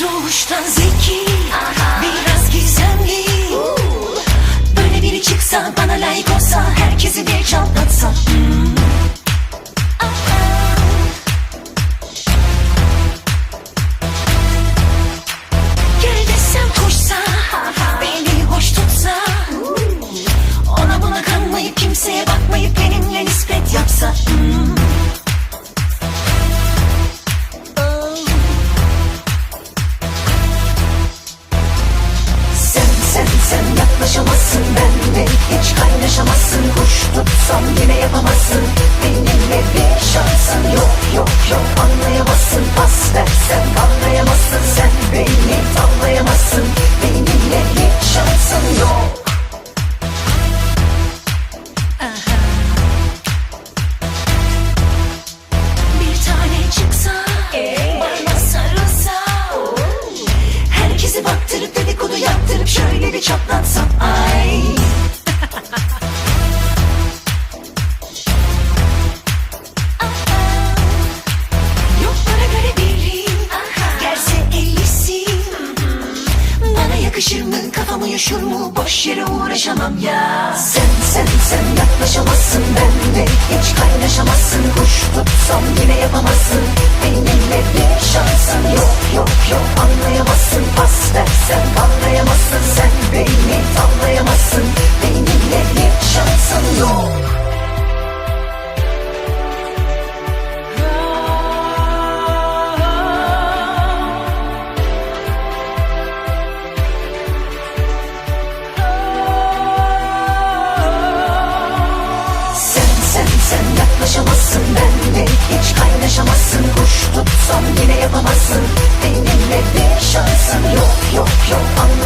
Doğuştan zeki Biraz gizemli. Böyle biri çıksa bana layık olsa Herkesi bir sen yaklaşamazsın benimle hiç kaynaşamazsın Kuş tutsam yine yapamazsın. Benimle bir çatlatsam ay. Yakışır mı kafamı üşür mu Boş yere uğraşamam ya. Sen sen sen yaklaşamazsın benimle. Hiç kaynaşamazsın. Kuş tutsam yine yapamazsın. Benimle bir şansın yok yok yok. Anlayamazsın sen yaklaşamazsın benimle Hiç kaynaşamazsın Kuş tutsam yine yapamazsın. Benimle bir şansın yok yok yok Anlayamazsın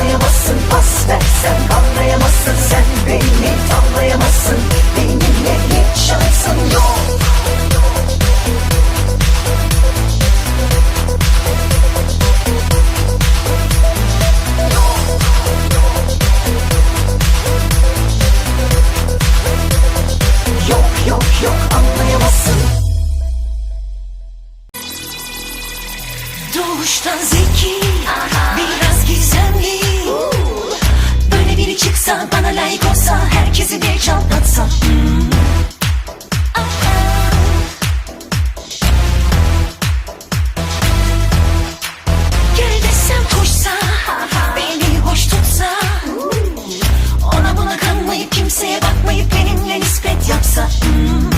Doğuştan zeki Biraz gizemli Böyle biri çıksa bana layık olsa Herkesi bir çatlatsa Hmm. Kimseye bakmayıp benimle nispet yapsa Hmm.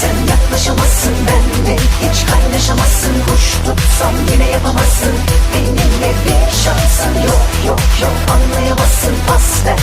Sen yaklaşamazsın benimle Hiç kaynaşamazsın. Kuş tutsam yine yapamazsın. Benimle bir şansın yok yok yok Anlayamazsın. Pas ver